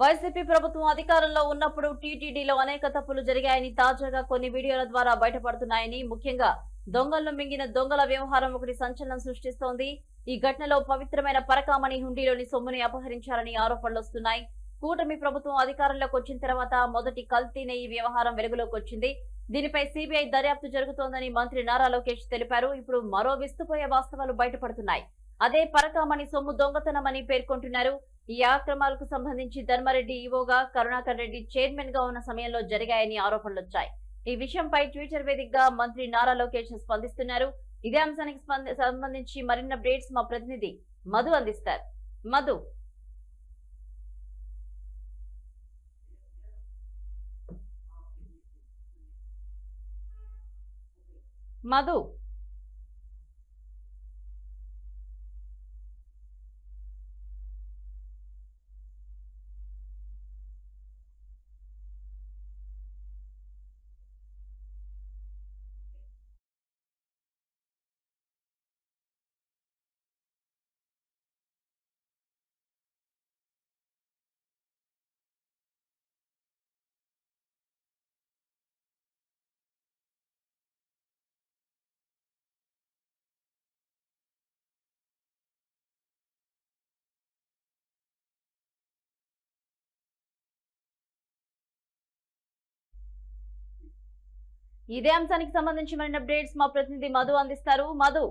YCP ప్రభుత్వం అధికారంలో ఉన్నప్పుడు టీటీడీలో అనేక తప్పులు జరిగాయని తాజాగా కొన్ని వీడియోల ద్వారా బయటపడుతున్నాయని ముఖ్యంగా దొంగలను మింగిన దొంగల వ్యవహారం ఒకటి సంచలనం సృష్టిస్తోంది. ఈ ఘటనలో పవిత్రమైన పరకామణి హుండీలోని సొమ్ముని అపహరించారని ఆరోపణలు వస్తున్నాయి. కూటమి ప్రభుత్వం అధికారంలోకి వచ్చిన తర్వాత మొదటి కల్తీనే ఈ వ్యవహారం వెలుగులోకి వచ్చింది. దీనిపై సిబిఐ దర్యాప్తు జరుగుతోందని మంత్రి నారా లోకేష్ తెలిపారు. ఇప్పుడు మరో విస్తుపోయే వాస్తవాలు బయటపడుతున్నాయి. అదే పరకామణి సొమ్ము దొంగతనమని పేర్కొంటున్నారు. ఈ అక్రమాలకు సంబంధించి ధర్మారెడ్డి ఈవోగా కరుణాకర్ రెడ్డి చైర్మన్గా ఉన్న సమయంలో జరిగాయని ఆరోపణలొచ్చాయి ఈ విషయంపై ట్విట్టర్ వేదికగా మంత్రి నారా లోకేష్ స్పందిస్తున్నారు. ఇదే అంశానికి సంబంధించి మరిన్ని అప్డేట్స్ మా ప్రతినిధి మధు అందిస్తారు. మధు. మధు. ఇదే అంశానికి సంబంధించి మరిన్ని అప్డేట్స్ మా ప్రతినిధి మధు అందిస్తారు. మధు.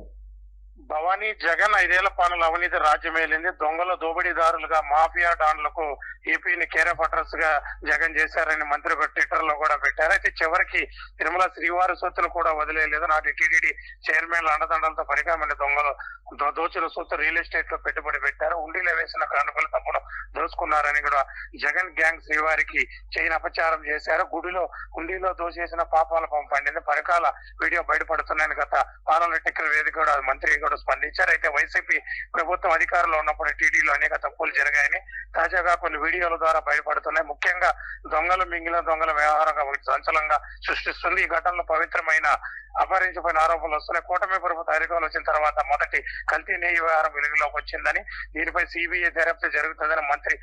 భవానీ జగన్ ఐదేళ్ళ పాలన అవినీతి రాజ్యమేలింది. దొంగల దోపిడీదారులుగా మాఫియా డాన్లకు ఏపీని కేరఫ్ అడ్రస్గా జగన్ చేశారని మంత్రి ట్విట్టర్లో కూడా పెట్టారు. అయితే చివరికి తిరుమల శ్రీవారి సొత్తులు కూడా వదిలేయలేదు. నాటి టీడీడీ చైర్మన్ అండదండలతో పరిగామని దొంగలు దోచిన సొత్తు రియల్ ఎస్టేట్లో పెట్టుబడి పెట్టారు. ఉండిలో వేసిన కానుకలు తప్పుడు దోచుకున్నారని కూడా జగన్ గ్యాంగ్ శ్రీవారికి చైన్ అపచారం చేశారు. గుడిలో ఉండిలో దోచేసిన పాపాల పంప పండింది. పరకాల వీడియో బయటపడుతున్నాయని గత పాలన వేదిక కూడా మంత్రి కూడా స్పందించారు. అయితే వైసీపీ ప్రభుత్వం అధికారంలో ఉన్నప్పుడు టీడీలో అనేక తప్పులు జరిగాయని తాజాగా కొన్ని వీడియోల ద్వారా బయటపడుతున్నాయి. ముఖ్యంగా దొంగలు మింగిల దొంగల వ్యవహారంగా ఒకటి సృష్టిస్తుంది. ఈ ఘటనలో పవిత్రమైన అపహరించిపోయిన ఆరోపణలు వస్తున్నాయి. కూటమి ప్రభుత్వం అధికారులు వచ్చిన తర్వాత మొదటి కల్తీ నెయ్యి వ్యవహారం వెలుగులోకి వచ్చిందని దీనిపై సిబిఐ దర్యాప్తు జరుగుతుందని మంత్రి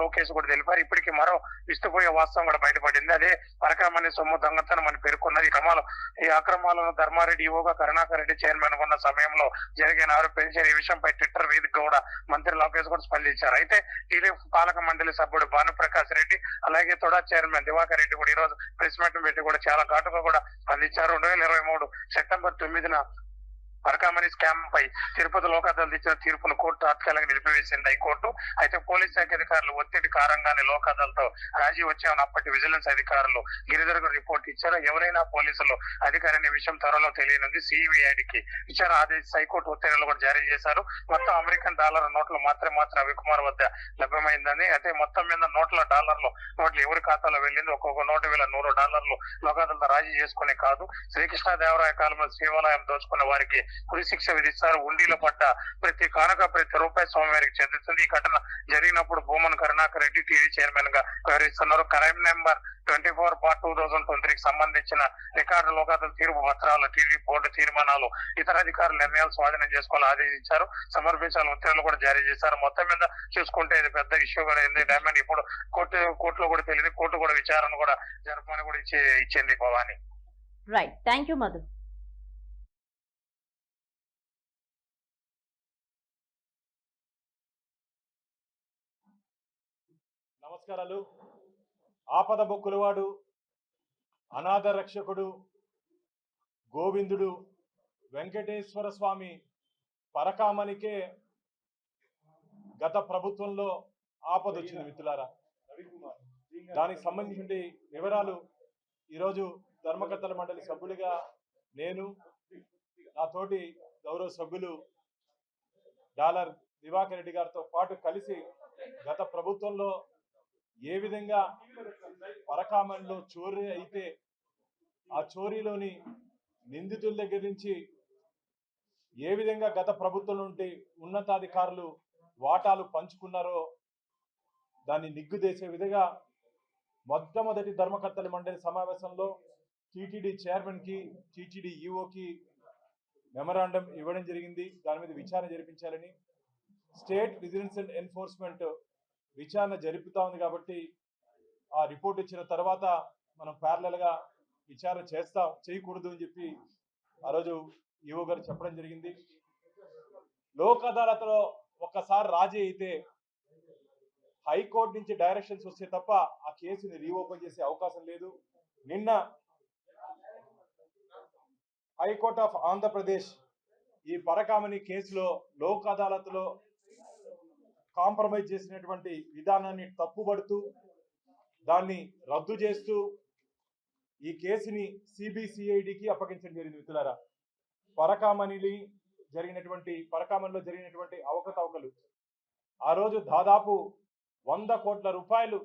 లోకేష్ కూడా తెలిపారు. ఇప్పటికి మరో విస్తుపోయే వాస్తవం కూడా బయటపడింది. అదే పరకామణి సొమ్ము దొంగతనం అని పేర్కొన్నది. ఈ క్రమాలు ఈ అక్రమాలను ధర్మారెడ్డి ఈవోగా కరుణాకర్ రెడ్డి చైర్మన్ ఉన్న సమయంలో జరిగిన ఆరోపించారు ఈ విషయంపై ట్విట్టర్ వేదిక కూడా మంత్రి లోకేష్ కూడా స్పందించారు. అయితే టీడీఎఫ్ పాలక మండలి సభ్యుడు భానుప్రకాష్ రెడ్డి అలాగే తొడా చైర్మన్ దివాకర్ రెడ్డి కూడా ఈ రోజు ప్రెస్ మీట్ పెట్టి కూడా చాలా ఘాటుగా కూడా స్పందించారు. రెండు వేల ఇరవై మూడు సెప్టెంబర్ తొమ్మిదిన పరకామణి స్కామ్ పై తిరుపతి లోకాదాలు ఇచ్చిన తీర్పును కోర్టు తాత్కాలికంగా నిలిపివేసింది హైకోర్టు. అయితే పోలీస్ శాఖ అధికారులు ఒత్తిడి కారణంగానే లోకాదాలతో రాజీ వచ్చామని అప్పటి విజిలెన్స్ అధికారులు గిరిధర్కు రిపోర్ట్ ఇచ్చారు. ఎవరైనా పోలీసులు అధికారిని విషయం త్వరలో తెలియనుంది సిబిఐడికి విచారణ ఆదేశ హైకోర్టు ఉత్తర్వులు కూడా జారీ చేశారు. మొత్తం అమెరికన్ డాలర్ నోట్లు మాత్రమే మాత్రం రవికుమార్ వద్ద లభ్యమైందని. అయితే మొత్తం మీద నోట్ల డాలర్లు నోట్లు ఎవరి ఖాతాలో వెళ్ళింది? ఒక్కొక్క నోటు వేల నూరు డాలర్లు లోకాదాలతో రాజీ చేసుకునే కాదు. శ్రీకృష్ణదేవరాయ కాలంలో శివాలయం దోచుకున్న వారికి శిక్ష విధిస్తారు. ఉండిలో పడ్డ ప్రతి కానుక ప్రతి రూపాయి స్వామివారికి చెందుతుంది ఈ ఘటన జరిగినప్పుడు భూమన్ కరుణాకర్ రెడ్డి టీవీ చైర్మన్గా వ్యవహరిస్తున్నారు. Crime number twenty four part two thousand ట్వంటీకి సంబంధించిన రికార్డు లోకాదాల తీర్పు పత్రాలు టీవీ బోర్డు తీర్మానాలు ఇతర అధికారులు నిర్ణయాలు స్వాధీనం చేసుకోవాలని ఆదేశించారు. సమర్పించాలని ఉత్తర్వులు కూడా జారీ చేశారు. మొత్తం మీద చూసుకుంటే ఇది పెద్ద ఇష్యూ కూడా అయింది. డైమండ్ ఇప్పుడు కోర్టు కోర్టులో కూడా తెలియదు. కోర్టు కూడా విచారణ కూడా జరపమని కూడా ఇచ్చి ఇచ్చింది Bhavani. Right thank you Madhu నమస్కారాలు ఆపద బొక్కులవాడు అనాథ రక్షకుడు గోవిందుడు వెంకటేశ్వర స్వామి పరకామనికే గత ప్రభుత్వంలో ఆపద వచ్చింది మిత్రులారా. దానికి సంబంధించిన వివరాలు ఈరోజు ధర్మకర్తల మండలి సభ్యులుగా నేను నా తోటి గౌరవ సభ్యులు డాలర్ దివాకర్ రెడ్డి గారితో పాటు కలిసి గత ప్రభుత్వంలో ఏ విధంగా పరకామణిలో చోరీ అయితే ఆ చోరీలోని నిందితుల దగ్గర నుంచి ఏ విధంగా గత ప్రభుత్వం నుండి ఉన్నతాధికారులు వాటాలు పంచుకున్నారో దాన్ని నిగ్గుదేసే విధంగా మొట్టమొదటి ధర్మకర్తల మండలి సమావేశంలో టీటీడీ చైర్మన్కి టీటీడీ ఈఓకి మెమరాండం ఇవ్వడం జరిగింది. దాని మీద విచారణ జరిపించాలని స్టేట్ విజిలెన్స్ అండ్ ఎన్ఫోర్స్మెంట్ విచారణ జరుపుతా ఉంది కాబట్టి ఆ రిపోర్ట్ ఇచ్చిన తర్వాత మనం ప్యారలల్గా విచారణ చేస్తాం చేయకూడదు అని చెప్పి ఆ రోజు ఈవో గారు చెప్పడం జరిగింది. లోక్ అదాలత్లో ఒక్కసారి రాజీ అయితే హైకోర్టు నుంచి డైరెక్షన్స్ వస్తే తప్ప ఆ కేసుని రీఓపెన్ చేసే అవకాశం లేదు. నిన్న హైకోర్ట్ ఆఫ్ ఆంధ్రప్రదేశ్ ఈ పరకామణి కేసులో లోక్ అదాలత్లో కాంప్రమైజ్ చేసినటువంటి విధానాన్ని తప్పుపడుతూ దాన్ని రద్దు చేస్తూ ఈ కేసుని సిబిసిఐడికి అప్పగించడం జరిగింది మిత్రులారా. పరకామణిని జరిగినటువంటి పరకామణిలో జరిగినటువంటి అవకతవకలు. ఆ రోజు దాదాపు వంద కోట్ల రూపాయలు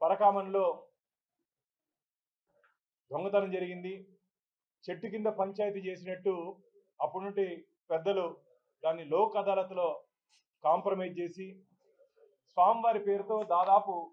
పరకామణిలో దొంగతనం జరిగింది. చెట్టు కింద పంచాయతీ చేసినట్టు అప్పటి నుండి పెద్దలు దాన్ని లోక్ అదాలత్లో కాంప్రమైజ్ చేసి స్వామివారి పేరుతో దాదాపు